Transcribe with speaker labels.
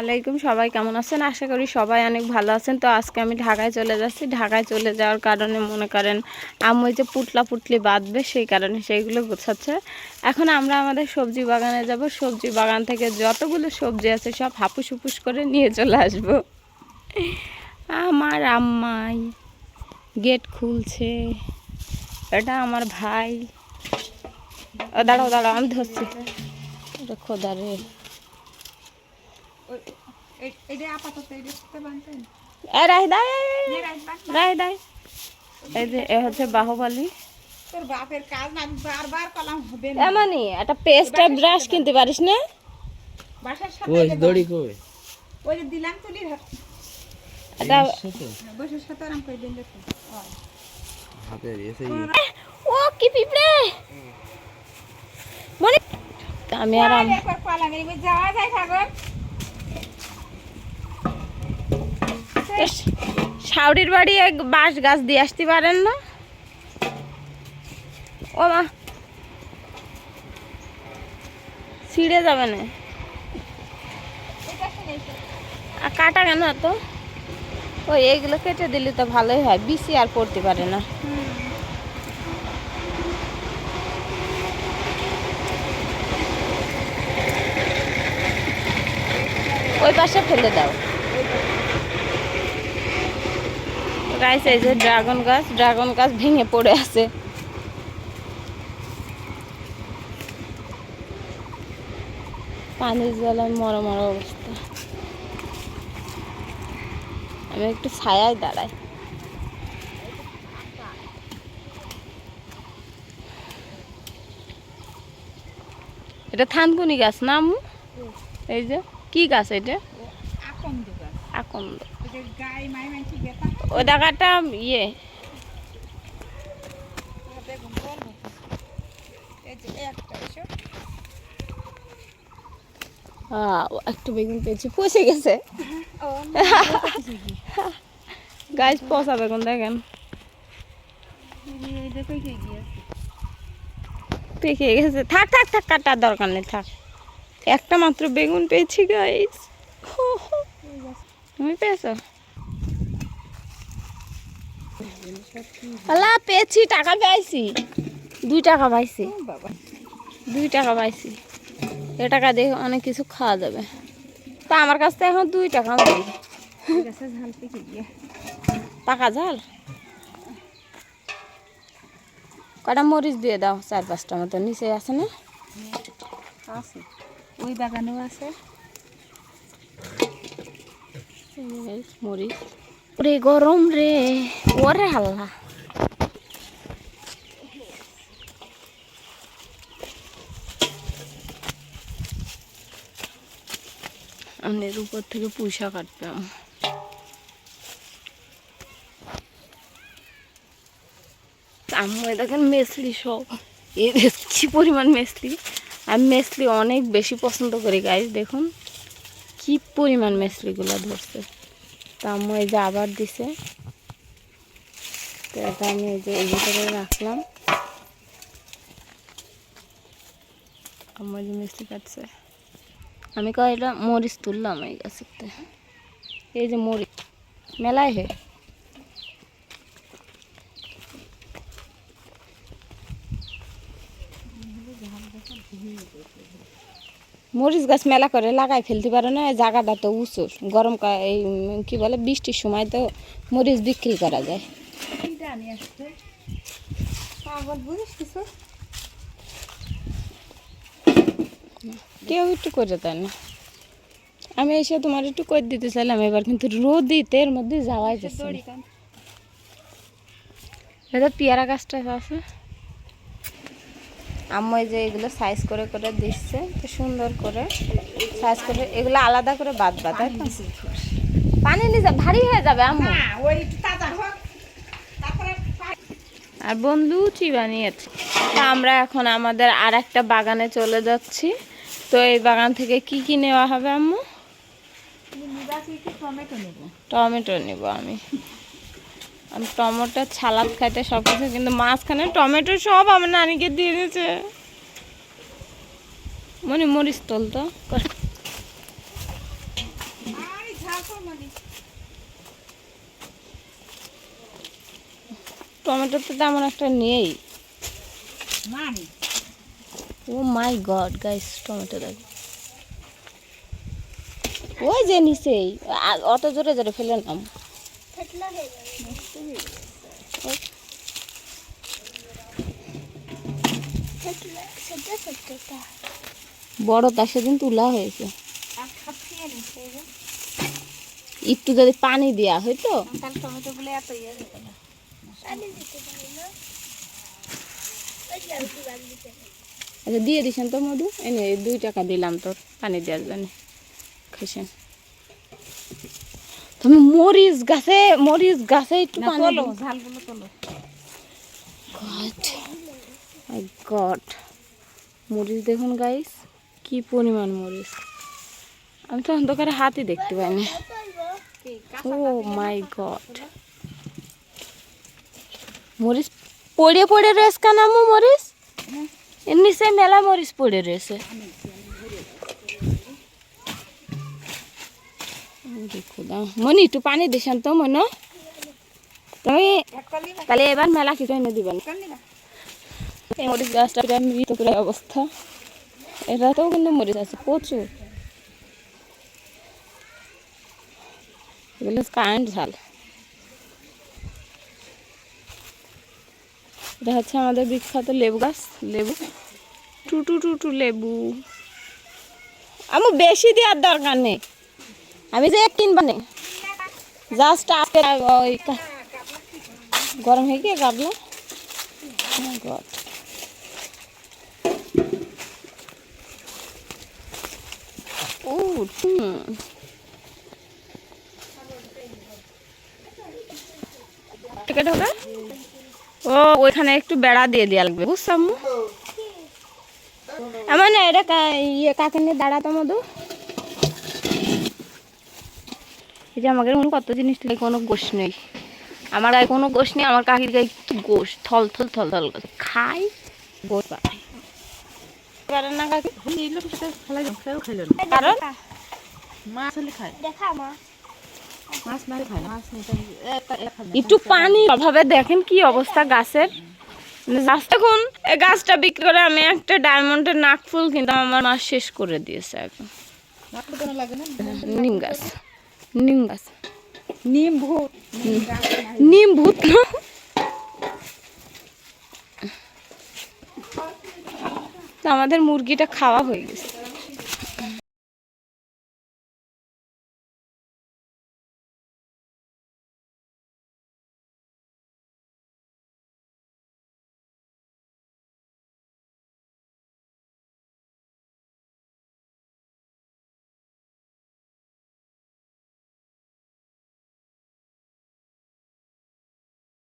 Speaker 1: আলাইকুম, সবাই কেমন আছেন? আশা করি সবাই অনেক ভালো আছেন। তো আজকে আমি ঢাকায় চলে যাচ্ছি। ঢাকায় চলে যাওয়ার কারণে মনে করেন আম্মু যে পুটলা পুটলি বাঁধবে, সেই কারণে সেইগুলো গোছাচ্ছে। এখন আমরা আমাদের সবজি বাগানে যাব। সবজি বাগান থেকে যতগুলো সবজি আছে সব হাপুস হুপুস করে নিয়ে চলে আসব। আমার আম্মাই গেট খুলছে। এটা আমার ভাই। দাঁড়াও দাঁড়াও, আমি ধরছি। খোদারে।
Speaker 2: এটা আপাতত এটা করতে বানতেন।
Speaker 1: এ রাই দাই রাই দাই এই যে এ হচ্ছে বাহুবলী।
Speaker 2: তোর বাপের কাজ না আমি বারবার কলাম হবে না।
Speaker 1: এমনই একটা পেস্ট আর ব্রাশ কিনতে পারিস না?
Speaker 2: বাসার সাথে
Speaker 3: কই দড়ি কই?
Speaker 2: ওই যে দিলাম তুলি
Speaker 1: এটা
Speaker 2: বসে সাথে আরাম করে দিন দেখো
Speaker 3: হাতে এসে
Speaker 1: ও কি পিঁপড়ে? মনে আমি
Speaker 2: যাওয়া যায়
Speaker 1: এস, শাওরির বাড়ি এক বাঁশ গাছ দিয়ে আসতে পারেন না? ও মা। ছিঁড়ে যাবে না। আর কাটা কেন এত? ওই এইগুলো কেটে দিলে তো ভালোই হয় বিসি আর পড়তে পারে না। ওই পাশে ফেলে দাও। গাছ এই যে ড্রাগন গাছ ড্রাগন গাছ ভেঙে পড়ে আছে। পানির জলে মর মর অবস্থা। আমি একটু ছায়ায় দাঁড়াই। এটা থানকুনি গাছ না? এই যে কি গাছ এটা? আকন্দ
Speaker 2: ওই
Speaker 1: জায়গাটা ইয়ে।
Speaker 2: বেগুন বলব এই যে একটা
Speaker 1: ও বেগুন পেয়েছি পচে গেছে। গাছ পচা বেগুন দেখেন। পেকে গেছে। থাক থাক থাক, কাটার দরকার নেই, থাক। একটা মাত্র বেগুন পেয়েছি গাইস তুমি পেয়েছ? আল্লাহ পেয়েছি টাকা পাইছি দুই টাকা পাইছি। দুই টাকা পাইছি। এ টাকা দিয়ে অনেক কিছু খাওয়া যাবে। তা আমার কাছ থেকে এখন দুই টাকা নেই।
Speaker 2: পেকে
Speaker 1: ঝাল? কটা মরিচ দিয়ে দাও চার পাঁচটা মতো। নিচে আছে না?
Speaker 2: আছে। ওই বাগানেও আছে।
Speaker 1: মরিচ। ওরে গরম রে, ওরে হাল্লা অনেক উপর থেকে পয়সা কাটবে আমার। দেখেন মেসলি সব। এ দেখ কি পরিমাণ মেসলি। আমি মেসলি অনেক বেশি পছন্দ করি গাইজ দেখুন। কি পরিমাণ মেসলিগুলো ধরছে? তা আম্মু এই যে আবার দিছে। তো এটা আমি এই যে এই ভিতরে রাখলাম। আম্মু যে মিষ্টি কাটছে। আমি কয়, এটা মরিচ তুললাম এই গাছেতে এই যে মরিচ। মেলায় হে। মরিচ গাছ মেলা করে লাগাই ফেলতে পারে না জায়গাটা তো উঁচু। গরম এই কি বলে বৃষ্টির সময় তো মরিচ বিক্রি করা যায়। কেউ একটু করে দেয় না আমি এসে তোমার একটু করে দিতে চাইলাম এবার কিন্তু রোদিতে এর মধ্যে যাওয়াই যাচ্ছে না। এটা পেয়ারা গাছটা আছে। আম্মু যে এগুলো সাইজ করে করে দিচ্ছে তো সুন্দর করে সাইজ করে এগুলো আলাদা করে বাদ বাদ পানি নিয়ে যা- ভারী হয়ে যাবে আম্মু।
Speaker 2: না ওই একটু তাজা হোক।
Speaker 1: আর বোন লুচি বানিয়েছে। তা আমরা এখন আমাদের আর একটা বাগানে চলে যাচ্ছি। তো এই বাগান থেকে কি কি নেওয়া হবে আম্মু?
Speaker 2: টমেটো নেব।
Speaker 1: টমেটো নেব আমি। আমি টমেটো, ছালাদ খাইতে সব কিছু কিন্তু মাঝখানে টমেটো সব আমার নানিকে দিয়ে দিয়েছে। মনে মরিচ তোল তো টমেটো তো তেমন একটা নেই। Oh my god, guys, tomato দেখ। ওই যে নিচেই অত জোরে জোরে ফেলে নাম বড়টা সেদিন তোলা হয়েছে। একটু যদি পানি দেওয়া
Speaker 2: না
Speaker 1: আচ্ছা দিয়ে দিছেন তো মধু? এনে দুই টাকা দিলাম তোর, পানি দেওয়ার জন্য। খাইছেন? তুমি মরিচ গাছে মরিচ গাছে একটু পানি
Speaker 2: তোলো ঝালগুলো তোলো।
Speaker 1: গড মাই গড মরিচ দেখুন গাইস কি পরিমাণ মরিচ। আমি তো অন্ধকারে হাতই দেখতে পাইনি। ও মাই গড মরিচ পড়ে পড়ে রয়েছে কেন মরিচ? এর নিচে মেলা মরিচ পড়ে রয়েছে। দেখো দাও মনি একটু পানি দিছেন তো মনে তুমি তাহলে এবার মেলা কিছু এনে দিবেন এই মরিচ গাছটা প্রায় মৃত করে অবস্থা এটাতেও কিন্তু মরিচ আছে প্রচুর এগুলো কারেন্ট ঝাল এটা হচ্ছে আমাদের বিখ্যাত লেবু গাছ, লেবু। টুটু টুটু লেবু। আমার বেশি দেওয়ার দরকার নেই। আমি যে কিনবা নেই জাস্ট আজকে ওই কা- গরম হয়ে গিয়ে কাটলো Oh God. Oh, hmm. টিকে ঢোকা ও ওইখানে একটু বেড়া দিয়ে দেওয়া লাগবে বুঝছাম আমার না এটা কা- ইয়ে কাকে নিয়ে দাঁড়াতো মধু এই যে আমাদের মনে কত জিনিস থেকে কোনো গোশ নেই। আমার গায়ে কোনো গোশ নেই আমার কাকির গায়ে একটু গোশ? থল থল থল থল খাই গোশ পারে না কাকি? কারণ?
Speaker 2: মাছ খায়।
Speaker 1: দেখা মা। একটু পানির অভাবে দেখেন কি অবস্থা গাছের। গাছ দেখুন এই গাছটা বিক্রি করে আমি একটা ডায়মন্ডের নাক ফুল কিন্তু আমার মা শেষ করে দিয়েছে একদম
Speaker 2: মাছ তো কোনো লাগে না?
Speaker 1: নিম গাছ। নিম গাছ।
Speaker 2: নিম ভূত।
Speaker 1: নিম ভূত। না? আমাদের মুরগিটা খাওয়া হয়ে গেছে।